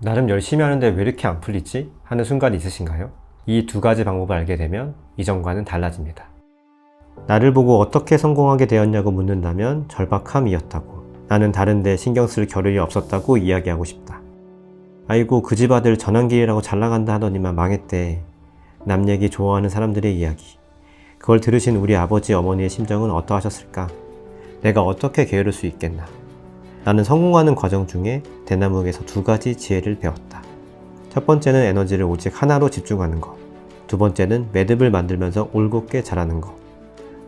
나름 열심히 하는데 왜 이렇게 안 풀리지? 하는 순간이 있으신가요? 이 두 가지 방법을 알게 되면 이전과는 달라집니다. 나를 보고 어떻게 성공하게 되었냐고 묻는다면 절박함이었다고. 나는 다른데 신경 쓸 겨를이 없었다고 이야기하고 싶다. 아이고 그 집 아들 전환길이라고 잘 나간다 하더니만 망했대. 남 얘기 좋아하는 사람들의 이야기. 그걸 들으신 우리 아버지 어머니의 심정은 어떠하셨을까? 내가 어떻게 게으를 수 있겠나? 나는 성공하는 과정 중에 대나무에게서 두 가지 지혜를 배웠다. 첫 번째는 에너지를 오직 하나로 집중하는 것. 두 번째는 매듭을 만들면서 올곧게 자라는 것.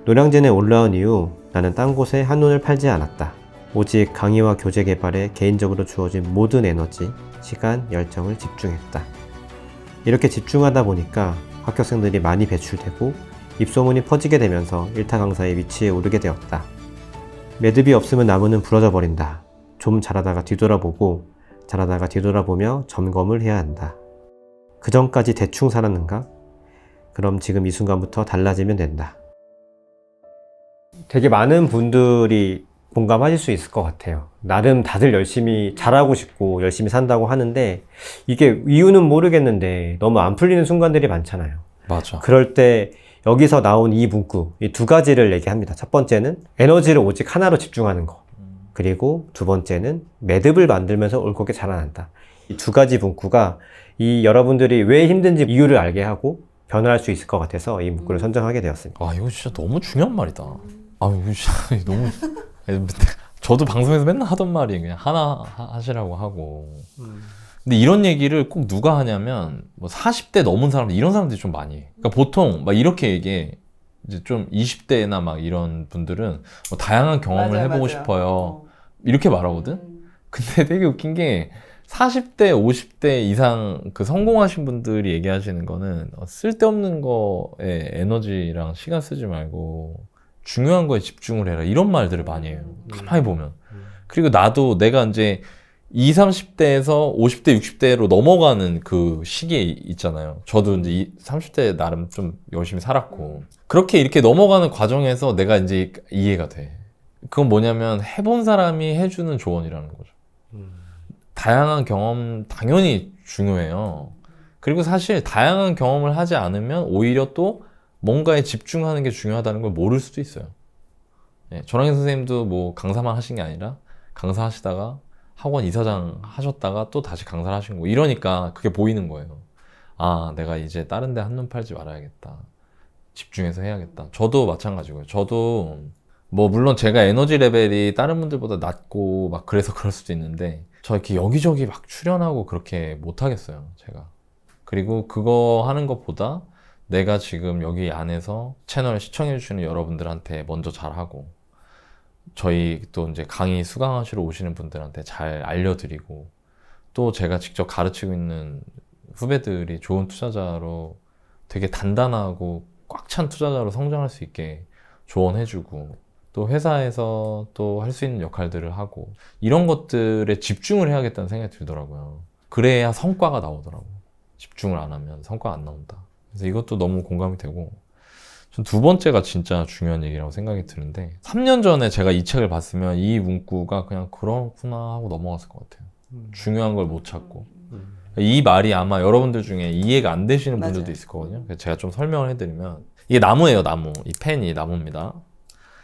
노량진에 올라온 이후 나는 딴 곳에 한눈을 팔지 않았다. 오직 강의와 교재 개발에 개인적으로 주어진 모든 에너지, 시간, 열정을 집중했다. 이렇게 집중하다 보니까 합격생들이 많이 배출되고 입소문이 퍼지게 되면서 일타 강사의 위치에 오르게 되었다. 매듭이 없으면 나무는 부러져 버린다. 좀 잘하다가 뒤돌아보고 잘하다가 뒤돌아보며 점검을 해야 한다. 그 전까지 대충 살았는가? 그럼 지금 이 순간부터 달라지면 된다. 되게 많은 분들이 공감하실 수 있을 것 같아요. 나름 다들 열심히 잘하고 싶고 열심히 산다고 하는데 이게 이유는 모르겠는데 너무 안 풀리는 순간들이 많잖아요. 맞아. 그럴 때 여기서 나온 이 문구, 이 두 가지를 얘기합니다. 첫 번째는 에너지를 오직 하나로 집중하는 거. 그리고 두 번째는 매듭을 만들면서 옳게 자라난다. 이 두 가지 문구가 이 여러분들이 왜 힘든지 이유를 알게 하고 변화할 수 있을 것 같아서 이 문구를 선정하게 되었습니다. 아 이거 진짜 너무 중요한 말이다. 아 이거 진짜 너무. 저도 방송에서 맨날 하던 말이 그냥 하나 하- 하시라고 하고. 근데 이런 얘기를 꼭 누가 하냐면 뭐 40대 넘은 사람들 이런 사람들이 좀 많이 해. 그러니까 보통 막 이렇게 얘기해. 이제 좀 20대나 막 이런 분들은 뭐 다양한 경험을 맞아요, 해보고 맞아요. 싶어요. 어. 이렇게 말하거든. 음. 근데 되게 웃긴 게 40대, 50대 이상 그 성공하신 분들이 얘기하시는 거는 어, 쓸데없는 거에 에너지랑 시간 쓰지 말고 중요한 거에 집중을 해라. 이런 말들을 많이 해요. 가만히 보면. 그리고 나도 내가 이제 20, 30대에서 50대, 60대로 넘어가는 그 시기에 있잖아요. 저도 이제 이 30대 나름 좀 열심히 살았고. 그렇게 이렇게 넘어가는 과정에서 내가 이제 이해가 돼. 그건 뭐냐면 해본 사람이 해주는 조언이라는 거죠. 다양한 경험 당연히 중요해요. 그리고 사실 다양한 경험을 하지 않으면 오히려 또 뭔가에 집중하는 게 중요하다는 걸 모를 수도 있어요. 예, 전학의 선생님도 뭐 강사만 하신 게 아니라 강사 하시다가 학원 이사장 하셨다가 또 다시 강사를 하신 거고 이러니까 그게 보이는 거예요. 아, 내가 이제 다른 데 한눈 팔지 말아야겠다. 집중해서 해야겠다. 저도 마찬가지고요. 저도 뭐 물론 제가 에너지 레벨이 다른 분들보다 낮고 막 그래서 그럴 수도 있는데 저 이렇게 여기저기 막 출연하고 그렇게 못 하겠어요. 제가. 그리고 그거 하는 것보다 내가 지금 여기 안에서 채널 시청해 주시는 여러분들한테 먼저 잘하고 저희 또 이제 강의 수강하시러 오시는 분들한테 잘 알려드리고 또 제가 직접 가르치고 있는 후배들이 좋은 투자자로 되게 단단하고 꽉 찬 투자자로 성장할 수 있게 조언해주고 또 회사에서 또 할 수 있는 역할들을 하고 이런 것들에 집중을 해야겠다는 생각이 들더라고요. 그래야 성과가 나오더라고. 집중을 안 하면 성과가 안 나온다. 그래서 이것도 너무 공감이 되고 전 두 번째가 진짜 중요한 얘기라고 생각이 드는데 3년 전에 제가 이 책을 봤으면 이 문구가 그냥 그렇구나 하고 넘어갔을 것 같아요. 중요한 걸 못 찾고 이 말이 아마 여러분들 중에 이해가 안 되시는 분들도 맞아요. 있을 거거든요. 제가 좀 설명을 해드리면 이게 나무예요, 나무. 이 펜이 나무입니다.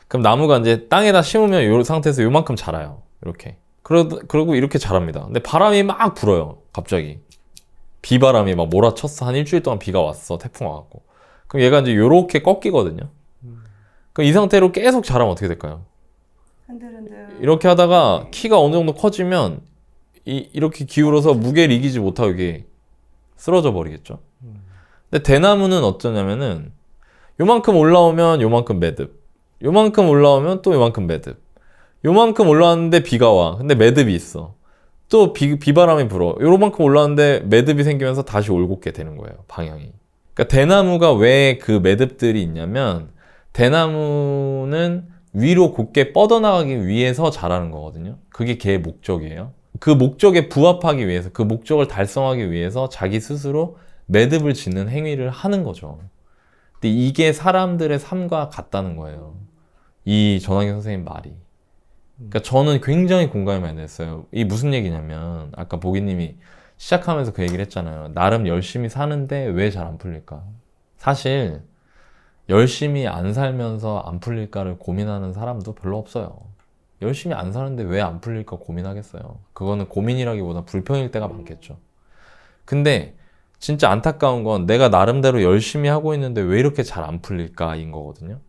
그럼 나무가 이제 땅에다 심으면 이 상태에서 요만큼 자라요. 이렇게. 그러, 그러고 이렇게 자랍니다. 근데 바람이 막 불어요. 갑자기. 비바람이 막 몰아쳤어. 한 일주일 동안 비가 왔어. 태풍 와갖고. 그럼 얘가 이제 요렇게 꺾이거든요. 그럼 이 상태로 계속 자라면 어떻게 될까요? 흔들흔들. 이렇게 하다가 키가 어느 정도 커지면 이, 이렇게 기울어서 무게를 이기지 못하고 이게 쓰러져 버리겠죠. 근데 대나무는 어쩌냐면은 요만큼 올라오면 요만큼 매듭, 요만큼 올라오면 또 요만큼 매듭, 요만큼 올라왔는데 비가 와. 근데 매듭이 있어. 또 비, 비바람이 불어. 요만큼 올라왔는데 매듭이 생기면서 다시 올곧게 되는 거예요. 방향이. 그러니까 대나무가 왜 그 매듭들이 있냐면 대나무는 위로 곧게 뻗어나가기 위해서 자라는 거거든요. 그게 걔의 목적이에요. 그 목적에 부합하기 위해서, 그 목적을 달성하기 위해서 자기 스스로 매듭을 짓는 행위를 하는 거죠. 근데 이게 사람들의 삶과 같다는 거예요. 이 전학의 선생님 말이. 그러니까 저는 굉장히 공감이 많이 됐어요. 이 무슨 얘기냐면, 아까 보기님이 시작하면서 그 얘기를 했잖아요. 나름 열심히 사는데 왜 잘 안 풀릴까? 사실 열심히 안 살면서 안 풀릴까를 고민하는 사람도 별로 없어요. 열심히 안 사는데 왜 안 풀릴까 고민하겠어요. 그거는 고민이라기보다 불평일 때가 많겠죠. 근데 진짜 안타까운 건 내가 나름대로 열심히 하고 있는데 왜 이렇게 잘 안 풀릴까인 거거든요.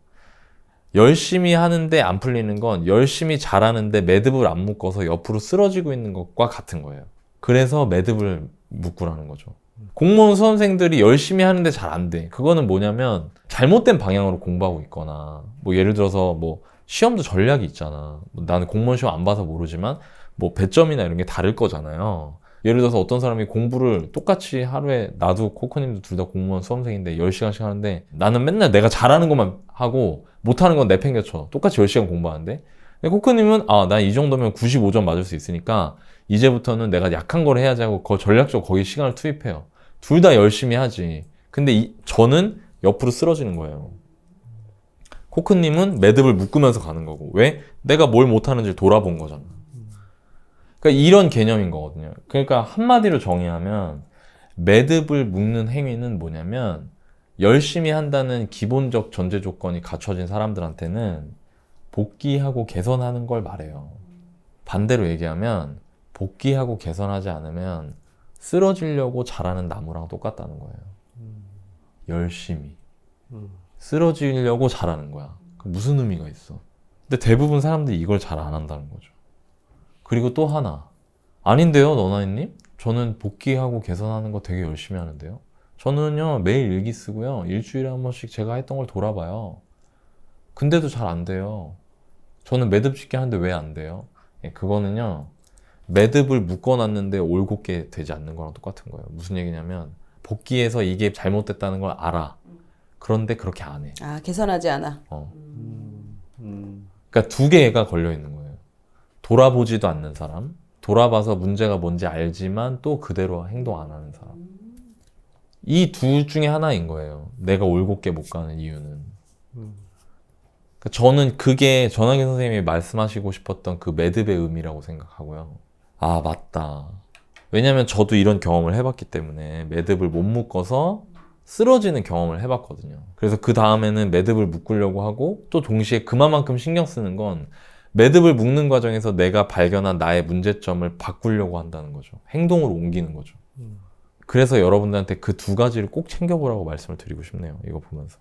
열심히 하는데 안 풀리는 건 열심히 잘하는데 매듭을 안 묶어서 옆으로 쓰러지고 있는 것과 같은 거예요. 그래서 매듭을 묶으라는 거죠. 공무원 수험생들이 열심히 하는데 잘 안 돼. 그거는 뭐냐면 잘못된 방향으로 공부하고 있거나 뭐 예를 들어서 뭐 시험도 전략이 있잖아. 뭐 나는 공무원 시험 안 봐서 모르지만 뭐 배점이나 이런 게 다를 거잖아요. 예를 들어서 어떤 사람이 공부를 똑같이 하루에 나도 코코님도 둘 다 공무원 수험생인데 10시간씩 하는데 나는 맨날 내가 잘하는 것만 하고 못하는 건 내팽개쳐. 똑같이 10시간 공부하는데 근데 코코님은 아, 난 이 정도면 95점 맞을 수 있으니까 이제부터는 내가 약한 걸 해야지 하고 거 전략적으로 거기 시간을 투입해요. 둘 다 열심히 하지. 근데 이, 저는 옆으로 쓰러지는 거예요. 코크님은 매듭을 묶으면서 가는 거고. 왜? 내가 뭘 못하는지 돌아본 거잖아. 그러니까 이런 개념인 거거든요. 그러니까 한마디로 정의하면 매듭을 묶는 행위는 뭐냐면 열심히 한다는 기본적 전제 조건이 갖춰진 사람들한테는 복귀하고 개선하는 걸 말해요. 반대로 얘기하면 복귀하고 개선하지 않으면 쓰러지려고 자라는 나무랑 똑같다는 거예요. 열심히. 쓰러지려고 자라는 거야. 그 무슨 의미가 있어? 근데 대부분 사람들이 이걸 잘 안 한다는 거죠. 그리고 또 하나. 아닌데요, 너나이님? 저는 복귀하고 개선하는 거 되게 열심히 하는데요. 저는요, 매일 일기 쓰고요. 일주일에 한 번씩 제가 했던 걸 돌아봐요. 근데도 잘 안 돼요. 저는 매듭 짓게 하는데 왜 안 돼요? 예, 그거는요, 매듭을 묶어놨는데 올곧게 되지 않는 거랑 똑같은 거예요. 무슨 얘기냐면, 복귀해서 이게 잘못됐다는 걸 알아. 그런데 그렇게 안 해. 아 개선하지 않아. 어. 그러니까 두 개가 걸려 있는 거예요. 돌아보지도 않는 사람, 돌아봐서 문제가 뭔지 알지만 또 그대로 행동 안 하는 사람. 이 둘 중에 하나인 거예요. 내가 올곧게 못 가는 이유는. 그러니까 저는 그게 전학기 선생님이 말씀하시고 싶었던 그 매듭의 의미라고 생각하고요. 아, 맞다. 왜냐면 저도 이런 경험을 해봤기 때문에 매듭을 못 묶어서 쓰러지는 경험을 해봤거든요. 그래서 그 다음에는 매듭을 묶으려고 하고 또 동시에 그만큼 신경 쓰는 건 매듭을 묶는 과정에서 내가 발견한 나의 문제점을 바꾸려고 한다는 거죠. 행동으로 옮기는 거죠. 그래서 여러분들한테 그 두 가지를 꼭 챙겨보라고 말씀을 드리고 싶네요. 이거 보면서.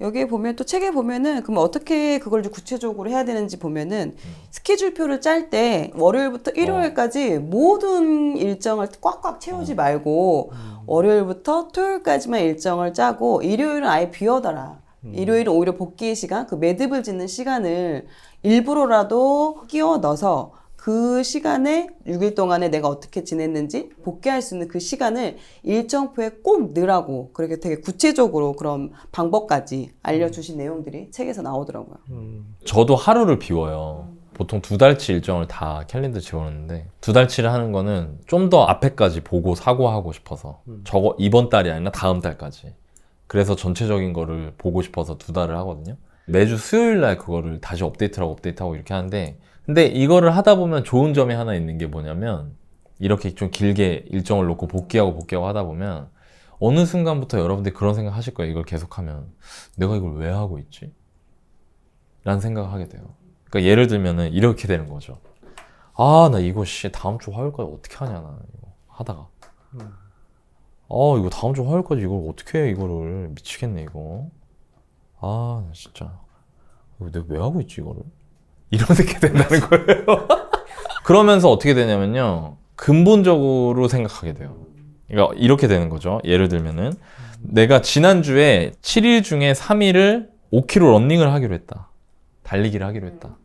여기 보면 또 책에 보면은 그럼 어떻게 그걸 좀 구체적으로 해야 되는지 보면은 스케줄표를 짤 때 월요일부터 일요일까지 모든 일정을 꽉꽉 채우지 말고 월요일부터 토요일까지만 일정을 짜고 일요일은 아예 비워둬라. 일요일은 오히려 복귀의 시간, 그 매듭을 짓는 시간을 일부러라도 끼워 넣어서 그 시간에 6일 동안에 내가 어떻게 지냈는지 복귀할 수 있는 그 시간을 일정표에 꼭 넣으라고 그렇게 되게 구체적으로 그런 방법까지 알려주신 내용들이 책에서 나오더라고요. 저도 하루를 비워요. 보통 두 달치 일정을 다 캘린더 집어넣는데 두 달치를 하는 거는 좀 더 앞에까지 보고 사고하고 싶어서 저거 이번 달이 아니라 다음 달까지 그래서 전체적인 거를 보고 싶어서 두 달을 하거든요 매주 수요일 날 그거를 다시 업데이트하고 업데이트하고 이렇게 하는데 근데 이거를 하다 보면 좋은 점이 하나 있는 게 뭐냐면 이렇게 좀 길게 일정을 놓고 복귀하고 복귀하고 하다 보면 어느 순간부터 여러분들이 그런 생각 하실 거예요 이걸 계속하면 내가 이걸 왜 하고 있지? 라는 생각을 하게 돼요 그러니까 예를 들면은 이렇게 되는 거죠. 아, 나 이거 씨 다음 주 화요일까지 어떻게 하냐 나 이거 하다가. 아, 이거 다음 주 화요일까지 이걸 어떻게 해 이거를 미치겠네 이거. 아, 나 진짜 이거 내가 왜 하고 있지 이거를? 이렇게 된다는 거예요. 그러면서 어떻게 되냐면요. 근본적으로 생각하게 돼요. 그러니까 이렇게 되는 거죠. 예를 들면은 내가 지난주에 7일 중에 3일을 5km 런닝을 하기로 했다. 달리기를 하기로 했다.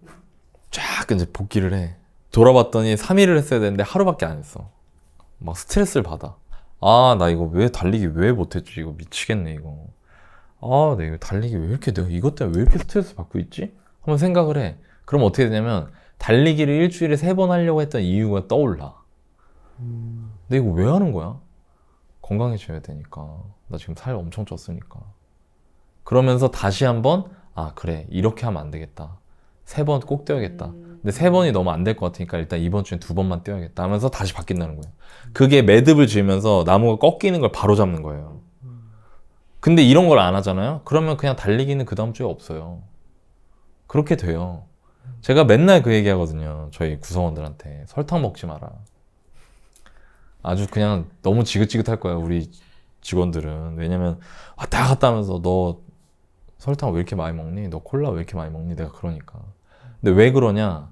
쫙 이제 복귀를 해. 돌아봤더니 3일을 했어야 되는데 하루밖에 안 했어. 막 스트레스를 받아. 아, 나 이거 왜 달리기 왜 못했지? 이거 미치겠네, 이거. 아, 나 이거 달리기 왜 이렇게 내가 이것 때문에 왜 이렇게 스트레스 받고 있지? 한번 생각을 해. 그럼 어떻게 되냐면 달리기를 일주일에 세 번 하려고 했던 이유가 떠올라. 근데 이거 왜 하는 거야? 건강해져야 되니까. 나 지금 살 엄청 쪘으니까. 그러면서 다시 한번 아 그래 이렇게 하면 안 되겠다 세 번꼭 뛰어야겠다 근데 세 번이 너무 안 될 것 같으니까 일단 이번 주엔 두 번만 뛰어야겠다 하면서 다시 바뀐다는 거예요. 그게 매듭을 지으면서 나무가 꺾이는 걸 바로 잡는 거예요. 근데 이런 걸 안 하잖아요? 그러면 그냥 달리기는 그 다음 주에 없어요. 그렇게 돼요. 제가 맨날 그 얘기 하거든요. 저희 구성원들한테. 설탕 먹지 마라. 아주 그냥 너무 지긋지긋할 거야, 우리 직원들은. 왜냐면 왔다 갔다 하면서 너 설탕 왜 이렇게 많이 먹니? 너 콜라 왜 이렇게 많이 먹니? 내가 그러니까. 근데 왜 그러냐?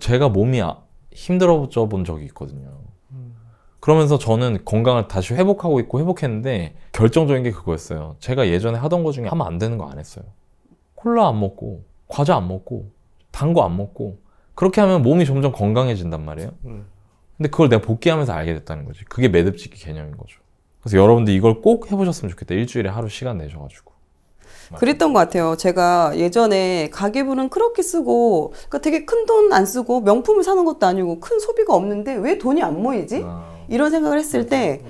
제가 몸이 아- 힘들어져 본 적이 있거든요. 그러면서 저는 건강을 다시 회복하고 있고 회복했는데 결정적인 게 그거였어요. 제가 예전에 하던 거 중에 하면 안 되는 거 안 했어요. 콜라 안 먹고, 과자 안 먹고, 단 거 안 먹고, 그렇게 하면 몸이 점점 건강해진단 말이에요. 근데 그걸 내가 복귀하면서 알게 됐다는 거지. 그게 매듭짓기 개념인 거죠. 그래서 여러분들 이걸 꼭 해보셨으면 좋겠다. 일주일에 하루 시간 내셔가지고. 그랬던 것 같아요. 제가 예전에 가계부는 그렇게 쓰고, 그러니까 되게 큰 돈 안 쓰고 명품을 사는 것도 아니고 큰 소비가 없는데 왜 돈이 안 모이지? 아, 이런 생각을 했을 때,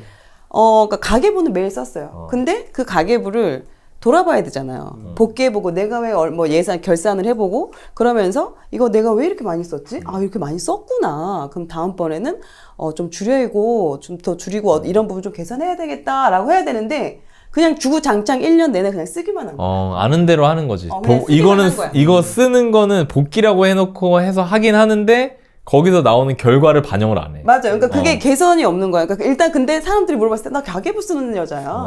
어, 그러니까 가계부는 매일 썼어요. 어. 근데 그 가계부를 돌아봐야 되잖아요. 음. 복귀해보고 내가 왜 뭐 예산 결산을 해보고 그러면서 이거 내가 왜 이렇게 많이 썼지? 아 이렇게 많이 썼구나. 그럼 다음번에는 어, 좀 줄여고 좀 더 줄이고 어, 이런 부분 좀 개선해야 되겠다라고 해야 되는데 그냥 주구장창 1년 내내 그냥 쓰기만 한 거예요. 어, 아는 대로 하는 거지. 어, 그냥 쓰기만 이거는, 한 거야. 이거 쓰는 거는 복귀라고 해놓고 해서 하긴 하는데, 거기서 나오는 결과를 반영을 안 해. 맞아요. 그러니까 그게 어. 개선이 없는 거야. 그러니까 일단 근데 사람들이 물어봤을 때 나 가계부 쓰는 여자야.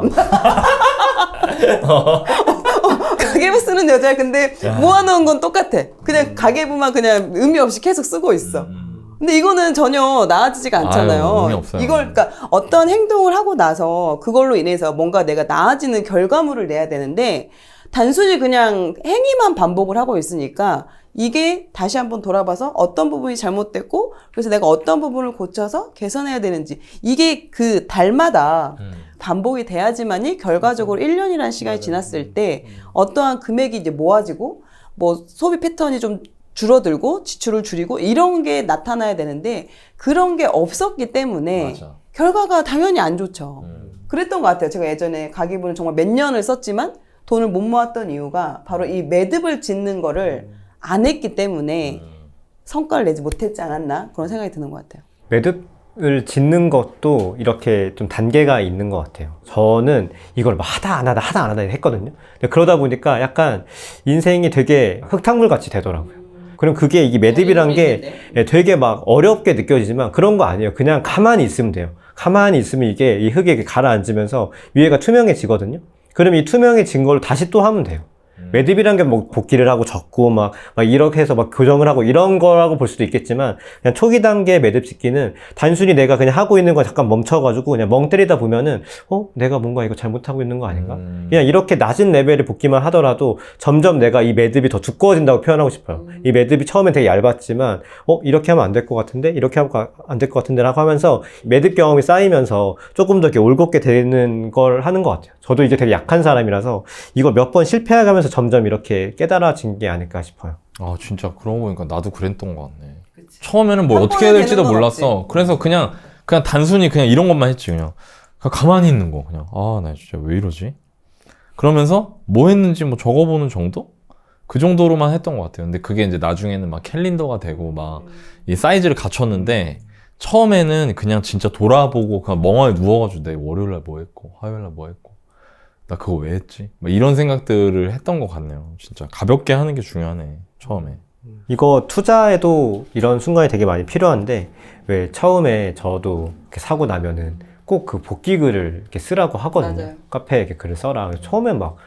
어, 가계부 쓰는 여자야. 근데 모아놓은 건 똑같아. 그냥 가계부만 그냥 의미 없이 계속 쓰고 있어. 음. 근데 이거는 전혀 나아지지가 않잖아요. 아유, 없어요. 이걸 그러니까 어떤 행동을 하고 나서 그걸로 인해서 뭔가 내가 나아지는 결과물을 내야 되는데 단순히 그냥 행위만 반복을 하고 있으니까 이게 다시 한번 돌아봐서 어떤 부분이 잘못됐고 그래서 내가 어떤 부분을 고쳐서 개선해야 되는지 이게 그 달마다 음. 반복이 돼야지만이 결과적으로 1년이라는 시간이 지났을 때 어떠한 금액이 이제 모아지고 뭐 소비 패턴이 좀 줄어들고 지출을 줄이고 이런 게 나타나야 되는데 그런 게 없었기 때문에 맞아. 결과가 당연히 안 좋죠. 음. 그랬던 것 같아요. 제가 예전에 가계부는 정말 몇 년을 썼지만 돈을 못 모았던 이유가 바로 이 매듭을 짓는 거를 안 했기 때문에 음. 성과를 내지 못했지 않았나 그런 생각이 드는 것 같아요. 매듭을 짓는 것도 이렇게 좀 단계가 있는 것 같아요. 저는 이걸 막 하다 안 하다 하다 안 하다 했거든요. 근데 그러다 보니까 약간 인생이 되게 흙탕물 같이 되더라고요. 그럼 그게 이게 매듭이란 게 예, 되게 막 어렵게 느껴지지만 그런 거 아니에요. 그냥 가만히 있으면 돼요. 가만히 있으면 이게 이 흙에 가라앉으면서 위에가 투명해지거든요. 그럼 이 투명해진 걸 다시 또 하면 돼요. 매듭이란 게 뭐 복귀를 하고 적고 막, 막 이렇게 해서 막 교정을 하고 이런 거라고 볼 수도 있겠지만 그냥 초기 단계 매듭 짓기는 단순히 내가 그냥 하고 있는 거 잠깐 멈춰가지고 그냥 멍 때리다 보면은 어? 내가 뭔가 이거 잘못하고 있는 거 아닌가? 음. 그냥 이렇게 낮은 레벨의 복귀만 하더라도 점점 내가 이 매듭이 더 두꺼워진다고 표현하고 싶어요. 이 매듭이 처음엔 되게 얇았지만 어? 이렇게 하면 안 될 것 같은데? 이렇게 하면 안 될 것 같은데 라고 하면서 매듭 경험이 쌓이면서 조금 더 이렇게 올곧게 되는 걸 하는 것 같아요. 저도 이제 되게 약한 사람이라서 이걸 몇 번 실패해가면서 점점 이렇게 깨달아진 게 아닐까 싶어요 아 진짜 그러고 보니까 나도 그랬던 것 같네. 처음에는 뭐한 어떻게 해야 될지도 몰랐어. 없지. 그래서 그냥 그냥 단순히 그냥 이런 것만 했지 그냥. 그냥 가만히 있는 거 그냥. 아 나 진짜 왜 이러지? 그러면서 뭐 했는지 뭐 적어보는 정도? 그 정도로만 했던 것 같아요. 근데 그게 이제 나중에는 막 캘린더가 되고 막 이 사이즈를 갖췄는데 처음에는 그냥 진짜 돌아보고 그냥 멍하니 누워가지고 내 월요일 날 뭐 했고 화요일 날 뭐 했고 나 그거 왜 했지? 막 이런 생각들을 했던 것 같네요. 진짜 가볍게 하는 게 중요하네 처음에. 이거 투자에도 이런 순간이 되게 많이 필요한데 왜 처음에 저도 이렇게 사고 나면은 꼭 그 복귀글을 이렇게 쓰라고 하거든요. 맞아요. 카페에 이렇게 글을 써라. 처음엔 막 아,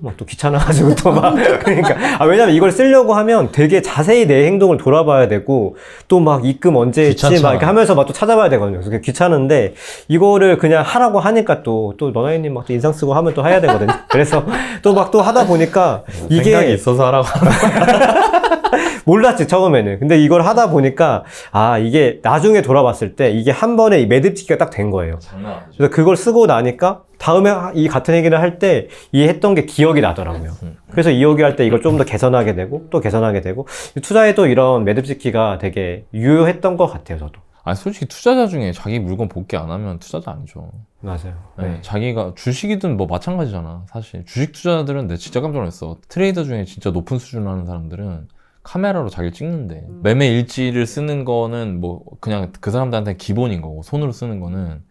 막또 귀찮아가지고 또 막 그러니까 아 왜냐면 이걸 쓰려고 하면 되게 자세히 내 행동을 돌아봐야 되고 또 막 입금 언제 했지 막. 이렇게 하면서 막 또 찾아봐야 되거든요. 그래서 그게 귀찮은데 이거를 그냥 하라고 하니까 또 또 너나이님 막 또 인상 쓰고 하면 또 해야 되거든요. 그래서 또 막또 하다 보니까 생각이 이게 있어서 하라고 몰랐지 처음에는 근데 이걸 하다 보니까 아 이게 나중에 돌아봤을 때 이게 한 번에 이 매듭짓기가 딱 된 거예요 장난 아니죠. 그래서 그걸 쓰고 나니까 다음에 이 같은 얘기를 할 때 이 했던 게 기억이 나더라고요 음. 그래서 이 얘기 할 때 이걸 좀 더 개선하게 되고 또 개선하게 되고 투자에도 이런 매듭 짓기가 되게 유효했던 것 같아요 저도 아니 솔직히 투자자 중에 자기 물건 복귀 안 하면 투자자 아니죠. 맞아요 네, 네. 자기가 주식이든 뭐 마찬가지잖아. 사실 주식 투자자들은 내 진짜 깜짝 놀랐어. 트레이더 중에 진짜 높은 수준 하는 사람들은 카메라로 자기를 찍는데 매매 일지를 쓰는 거는 뭐 그냥 그 사람들한테 기본인 거고 손으로 쓰는 거는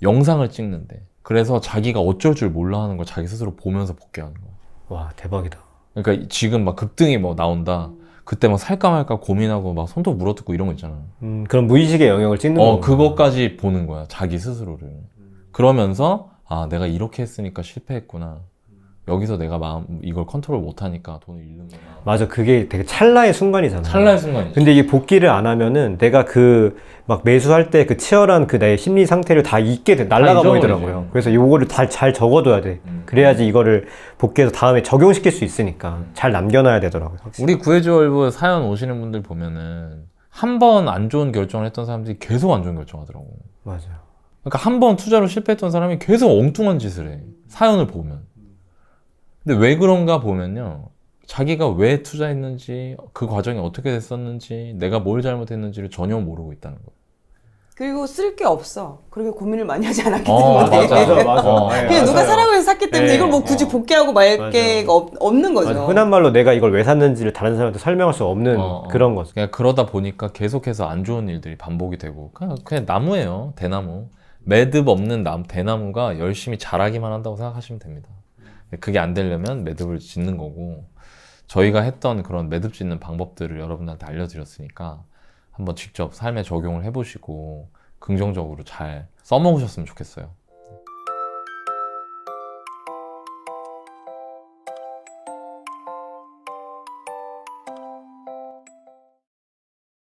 영상을 찍는데 그래서 자기가 어쩔 줄 몰라 하는 걸 자기 스스로 보면서 복귀하는 거야. 와 대박이다. 그러니까 지금 막 급등이 뭐 나온다. 그때 막 살까 말까 고민하고 막 손톱 물어뜯고 이런 거 있잖아. 음, 그런 무의식의 영역을 찍는 어, 거구나. 그것까지 보는 거야. 자기 스스로를. 그러면서 아, 내가 이렇게 했으니까 실패했구나. 여기서 내가 마음 이걸 컨트롤 못 하니까 돈을 잃는구나. 맞아 그게 되게 찰나의 순간이잖아. 찰나의 순간이지. 근데 이게 복귀를 안 하면은 내가 그 막 매수할 때 그 치열한 그내 심리 상태를 다 잊게 돼 날라가. 버리더라고요. 그래서 요거를 다 잘 적어둬야 돼. 음. 그래야지 이거를 복귀해서 다음에 적용시킬 수 있으니까 잘 남겨놔야 되더라고요. 확실히. 우리 구해주얼부 사연 오시는 분들 보면은 한 번 안 좋은 결정을 했던 사람들이 계속 안 좋은 결정하더라고. 맞아요. 그러니까 한 번 투자로 실패했던 사람이 계속 엉뚱한 짓을 해. 사연을 보면. 근데 왜 그런가 보면요. 자기가 왜 투자했는지, 그 과정이 어떻게 됐었는지, 내가 뭘 잘못했는지를 전혀 모르고 있다는 거예요. 그리고 쓸 게 없어. 그렇게 고민을 많이 하지 않았기 어, 때문에. 맞아. 맞아, 맞아. 어. 네, 그냥 누가 맞아요. 사라고 해서 샀기 때문에 네. 이걸 뭐 굳이 어. 복귀하고 말. 게가 없, 없는 거죠. 맞아. 흔한 말로 내가 이걸 왜 샀는지를 다른 사람한테 설명할 수 없는 어, 어. 그런 거죠. 그냥 그러다 보니까 계속해서 안 좋은 일들이 반복이 되고, 그냥, 그냥 나무예요. 대나무. 매듭 없는 나무, 대나무가 열심히 자라기만 한다고 생각하시면 됩니다. 그게 안 되려면 매듭을 짓는 거고, 저희가 했던 그런 매듭 짓는 방법들을 여러분들한테 알려드렸으니까, 한번 직접 삶에 적용을 해보시고, 긍정적으로 잘 써먹으셨으면 좋겠어요.